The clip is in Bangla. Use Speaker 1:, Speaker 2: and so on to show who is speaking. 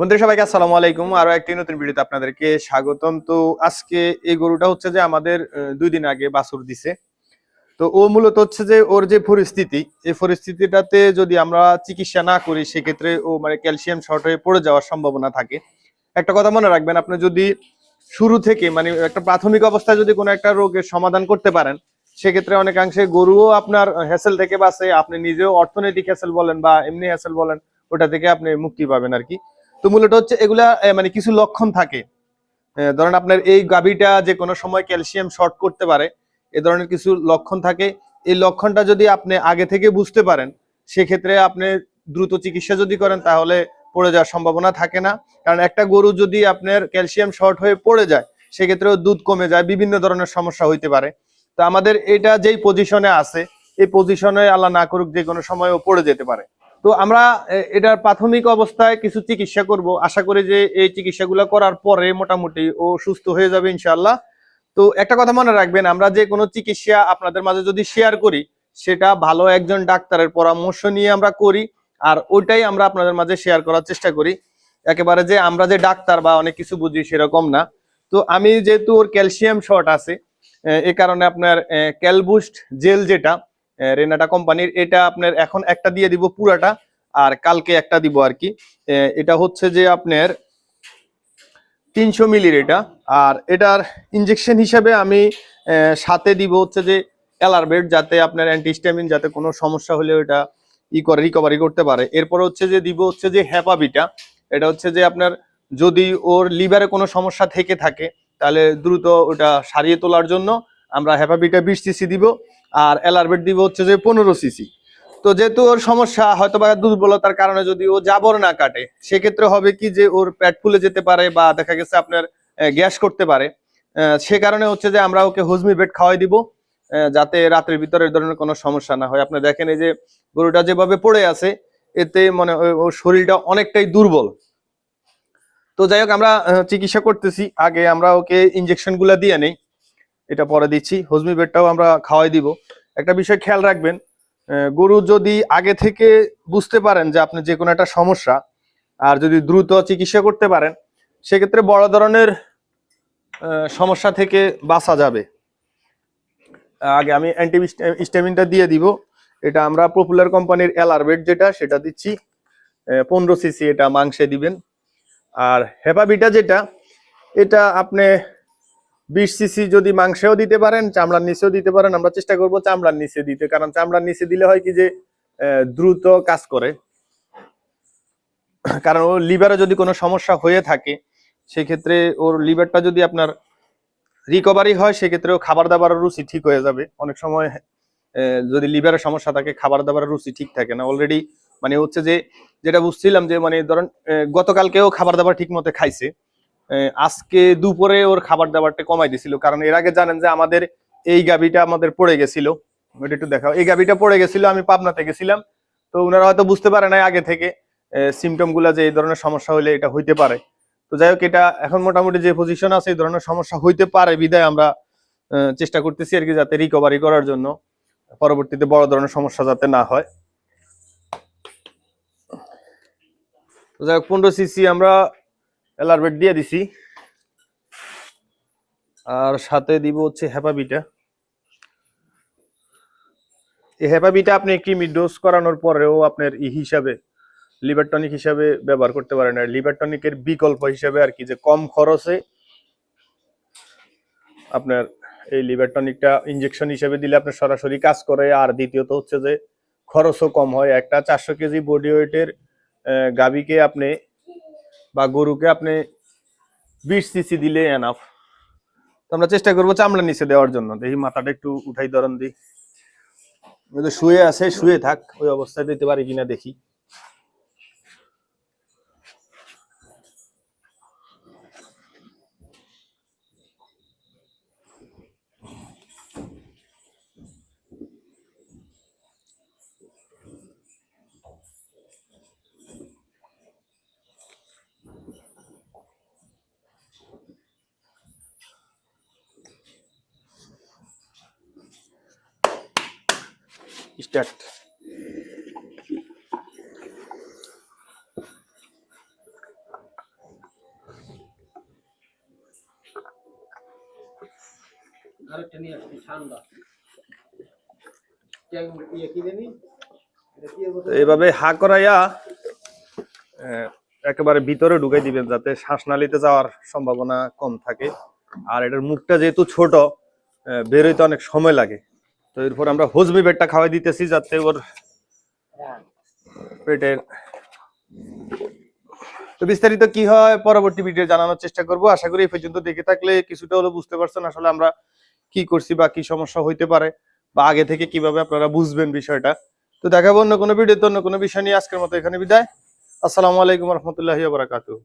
Speaker 1: বন্ধুরা, সবাইকে আসসালামু আলাইকুম। আরও একটি নতুন ভিডিওতে আপনাদেরকে স্বাগতম। তো আজকে এই গরুটা হচ্ছে যে আমাদের দুই দিন আগে বাছুর দিছে। তো ও মূলত হচ্ছে যে ওর যে পরিস্থিতি, এই পরিস্থিতিটাতে যদি আমরা চিকিৎসা না করি, সেক্ষেত্রে ও মানে ক্যালসিয়াম শর্ট হয়ে পড়ে যাওয়ার সম্ভাবনা থাকে। একটা কথা মনে রাখবেন, আপনি যদি শুরু থেকে মানে একটা প্রাথমিক অবস্থায় যদি কোনো একটা রোগের সমাধান করতে পারেন, সেক্ষেত্রে অনেকাংশে গরুও আপনার হ্যাসেল থেকে বাঁচে। আপনি নিজেও অর্থনৈতিক হ্যাসেল বলেন বা এমনি হ্যাসেল বলেন, ওটা থেকে আপনি মুক্তি পাবেন আর কি। তো মূলত হচ্ছে এগুলা মানে কিছু লক্ষণ থাকে। ধরেন আপনার এই গাভীটা যে কোনো সময় ক্যালসিয়াম শর্ট করতে পারে, এ ধরনের কিছু লক্ষণ থাকে। এই লক্ষণটা যদি আপনি আগে থেকে বুঝতে পারেন, সেক্ষেত্রে আপনি দ্রুত চিকিৎসা যদি করেন, তাহলে পড়ে যাওয়ার সম্ভাবনা থাকে না। কারণ একটা গরু যদি আপনার ক্যালসিয়াম শর্ট হয়ে পড়ে যায়, সেক্ষেত্রেও দুধ কমে যায়, বিভিন্ন ধরনের সমস্যা হইতে পারে। তো আমাদের এটা যেই পজিশনে আছে, এই পজিশনে আল্লাহ না করুক যে কোনো সময়ও পড়ে যেতে পারে। তো আমরা এটার প্রাথমিক অবস্থায় কিছু চিকিৎসা করব। আশা করি যে এই চিকিৎসাগুলো করার পরে মোটামুটি ও সুস্থ হয়ে যাবে ইনশাল্লাহ তো একটা কথা মনে রাখবেন, আমরা যে কোনো চিকিৎসা আপনাদের মাঝে যদি শেয়ার করি, সেটা ভালো একজন ডাক্তারের পরামর্শ নিয়ে আমরা করি, আর ওইটাই আমরা আপনাদের মাঝে শেয়ার করার চেষ্টা করি। একেবারে যে আমরা যে ডাক্তার বা অনেক কিছু বুঝি সেরকম না। তো আমি যেহেতু ওর ক্যালসিয়াম শর্ট আছে, এ কারণে আপনার ক্যালবুস্ট জেল যেটা রেনাটা কোম্পানির, এটা আপনার এখন একটা দিয়ে দিব পুরাটা, আর কালকে একটা দিব আর কি। এটা হচ্ছে যে আপনার তিনশো মিলির এটা আর এটার ইনজেকশন হিসাবে আমি সাথে দিব হচ্ছে যে অ্যালারবেট যাতে আপনার অ্যান্টিস্টামিন যাতে কোনো সমস্যা হলে ওটা ই করে রিকভারি করতে পারে। এরপর হচ্ছে যে দিব হচ্ছে যে হ্যাপাবিটা এটা হচ্ছে যে আপনার যদি ওর লিভারে কোনো সমস্যা থেকে থাকে, তাহলে দ্রুত ওটা সারিয়ে তোলার জন্য আমরা হ্যাপাবিটা বিশ সিসি দিব আর অ্যালারবেট দিব হচ্ছে যে পনেরো সিসি। তো যেহেতু ওর সমস্যা হয়তো বা দুর্বলতার কারণে যদি ও জাবর না কাটে, সেক্ষেত্রে হবে কি যে ওর পেট ফুলে যেতে পারে বা দেখা গেছে আপনার গ্যাস করতে পারে। সে কারণে হচ্ছে যে আমরা ওকে হজমি বেড খাওয়াই দিব যাতে রাতের ভিতরে ধরনের কোনো সমস্যা না হয়। আপনি দেখেন এই যে গরুটা যেভাবে পড়ে আছে, এতে মানে ওর শরীরটা অনেকটাই দুর্বল। তো যাই হোক, আমরা চিকিৎসা করতেছি। আগে আমরা ওকে ইনজেকশনগুলা দিয়ে নেই। এটা পরে দিচ্ছি। হজমি বেডটাও আমরা খাওয়াই দিব। একটা বিষয় খেয়াল রাখবেন গরু যদি আগে থেকে বুঝতে পারেন যে আপনি যে কোনো একটা সমস্যা আর যদি দ্রুত চিকিৎসা করতে পারেন, সেক্ষেত্রে বড় ধরনের সমস্যা থেকে বাঁচা যাবে। আগে আমি অ্যান্টিস্টামিনটা দিয়ে দিব। এটা আমরা পপুলার কোম্পানির অ্যালারবেট যেটা, সেটা দিচ্ছি। পনেরো সিসি এটা মাংসে দিবেন। আর হেপাবিটা যেটা, এটা আপনি বিশ সিসি যদি মাংসেও দিতে পারেন, চামড়ার নিচেও দিতে পারেন, আমরা চেষ্টা করব চামড়ার নিচে দিতে। কারণ চামড়ার নিচে দিলে হয় কি যে দ্রুত কাজ করে। কারণ ওর লিভারে যদি কোনো সমস্যা হয়ে থাকে, সেক্ষেত্রে ওর লিভারটা যদি আপনার রিকভারি হয়, সেক্ষেত্রেও খাবার দাবারের রুচি ঠিক হয়ে যাবে। অনেক সময় যদি লিভারের সমস্যা থাকে, খাবার দাবারের রুচি ঠিক থাকে না। অলরেডি মানে হচ্ছে যে, যেটা বুঝছিলাম যে মানে ধরেন গতকালকেও খাবার দাবার ঠিক মতো খাইছে। আজকে দুপুরে ওর খাবার দাবারটা কমাই দিছিল। কারণ এর আগে জানেন যে আমাদের এই গাবিটা আমাদের পড়ে গেছিল। ওটা একটু দেখাও। এই গাবিটা পড়ে গেছিল, আমি পাবনাতে গেছিলাম। তো ওনারা হয়তো বুঝতে পারে নাই আগে থেকে সিমটমগুলা যে এই ধরনের সমস্যা হলে এটা হইতে পারে। তো যাই হোক, এটা এখন মোটামুটি যে পজিশন আছে, এই ধরনের সমস্যা হইতে পারে বিদায় আমরা চেষ্টা করতেছি আর কি যাতে রিকভারি করার জন্য। পরবর্তীতে বড় ধরনের সমস্যা যাতে না হয়। যাই হোক, পনেরো সিসি আমরা এলারবেট দিয়ে দিছি। আর সাথে দিব হচ্ছে হ্যাপাবিটা এই হ্যাপাবিটা আপনি ক্রিমি ডোজ করানোর পরেও আপনার ই হিসাবে লিভার টনিক হিসাবে ব্যবহার করতে পারেন। আর লিভার টনিকের বিকল্প হিসাবে আর কি যে কম খরচে আপনার এই লিভার টনিকটা ইনজেকশন হিসেবে দিলে আপনার সরাসরি কাজ করে। আর দ্বিতীয়ত হচ্ছে যে খরচও কম হয়। একটা চারশো কেজি বডি ওয়েটের গাবিকে আপনি বা গরুকে আপনি বিশ সিসি দিলে এনাফ তো আমরা চেষ্টা করব চামড়া নিচে দেওয়ার জন্য। দেখি মাথাটা একটু উঠাই ধরন দিই। শুয়ে আছে, শুয়ে থাক, ওই অবস্থায় দিতে পারি কিনা দেখি। স্টার্ট। এভাবে এইভাবে হা করাইয়া একেবারে ভিতরে ঢুকাই দিবেন যাতে শ্বাসনালীতে যাওয়ার সম্ভাবনা কম থাকে। আর এটার মুখটা যেহেতু ছোট বেরোইতে অনেক সময় লাগে। তো এরপর আমরা হজমি বেডটা খাওয়াই দিতেছি যাতে ওর পেটের তো বিস্তারিত কি হয় পরবর্তী ভিডিও জানানোর চেষ্টা করব। আশা করি এই পর্যন্ত দেখে থাকলে কিছুটা হলেও বুঝতে পারছেন আসলে আমরা কি করছি বা কি সমস্যা হইতে পারে বা আগে থেকে কীভাবে আপনারা বুঝবেন বিষয়টা। তো দেখাবো অন্য কোনো ভিডিওতে, অন্য কোনো বিষয় নিয়ে। আজকের মতো এখানে বিদায়। আসসালামু আলাইকুম রহমতুল্লাহি বারাকাতুহ।